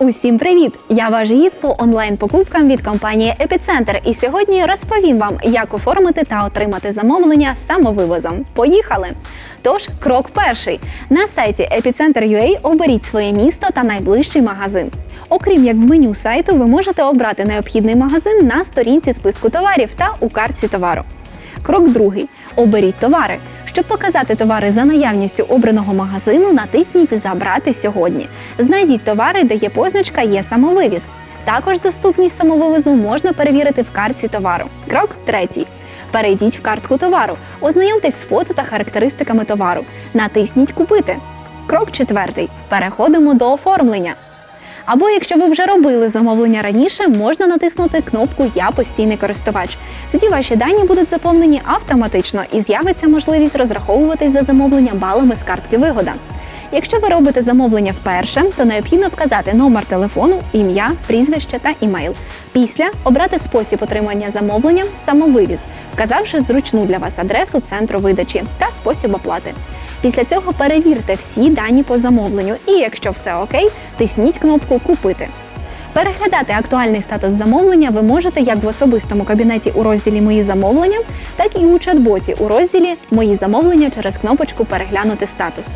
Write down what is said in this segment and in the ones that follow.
Усім привіт! Я ваш гід по онлайн-покупкам від компанії Епіцентр. І сьогодні розповім вам, як оформити та отримати замовлення самовивозом. Поїхали! Тож, крок перший. На сайті Epicenter.ua оберіть своє місто та найближчий магазин. Окрім як в меню сайту, ви можете обрати необхідний магазин на сторінці списку товарів та у картці товару. Крок другий. Оберіть товари. Щоб показати товари за наявністю обраного магазину, натисніть Забрати сьогодні. Знайдіть товари, де є позначка Є самовивіз. Також доступність самовивозу можна перевірити в картці товару. Крок третій. Перейдіть в картку товару, ознайомтесь з фото та характеристиками товару. Натисніть Купити. Крок четвертий. Переходимо до оформлення. Або якщо ви вже робили замовлення раніше, можна натиснути кнопку Я постійний користувач. Тоді ваші дані будуть заповнені автоматично і з'явиться можливість розраховуватись за замовлення балами з картки Вигода. Якщо ви робите замовлення вперше, то необхідно вказати номер телефону, ім'я, прізвище та імейл. Після обрати спосіб отримання замовлення самовивіз, вказавши зручну для вас адресу центру видачі та спосіб оплати. Після цього перевірте всі дані по замовленню, і якщо все окей, тисніть кнопку Купити. Переглядати актуальний статус замовлення ви можете як в особистому кабінеті у розділі Мої замовлення, так і у чат-боті у розділі Мої замовлення через кнопочку Переглянути статус.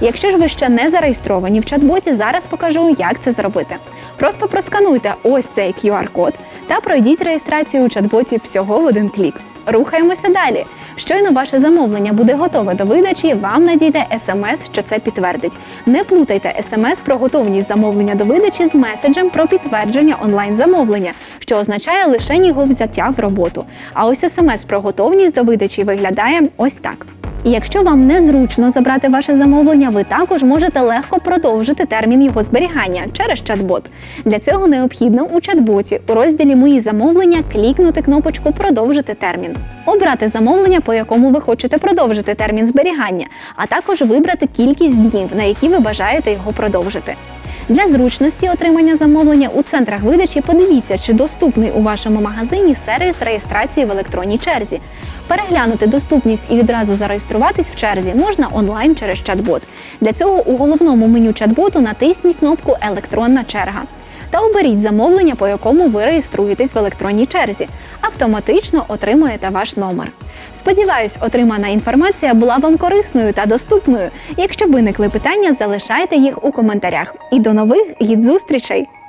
Якщо ж ви ще не зареєстровані в чат-боті, зараз покажу, як це зробити. Просто проскануйте ось цей QR-код та пройдіть реєстрацію у чат-боті всього в один клік. Рухаємося далі. Щойно ваше замовлення буде готове до видачі, вам надійде смс, що це підтвердить. Не плутайте смс про готовність замовлення до видачі з меседжем про підтвердження онлайн-замовлення, що означає лише його взяття в роботу. А ось смс про готовність до видачі виглядає ось так. І якщо вам незручно забрати ваше замовлення, ви також можете легко продовжити термін його зберігання через чат-бот. Для цього необхідно у чат-боті у розділі Мої замовлення клікнути кнопочку Продовжити термін, обрати замовлення, по якому ви хочете продовжити термін зберігання, а також вибрати кількість днів, на які ви бажаєте його продовжити. Для зручності отримання замовлення у центрах видачі подивіться, чи доступний у вашому магазині сервіс реєстрації в електронній черзі. Переглянути доступність і відразу зареєструватись в черзі можна онлайн через чат-бот. Для цього у головному меню чат-боту натисніть кнопку Електронна черга та оберіть замовлення, по якому ви реєструєтесь в електронній черзі. Автоматично отримуєте ваш номер. Сподіваюсь, отримана інформація була вам корисною та доступною. Якщо виникли питання, залишайте їх у коментарях. І до нових гід зустрічей!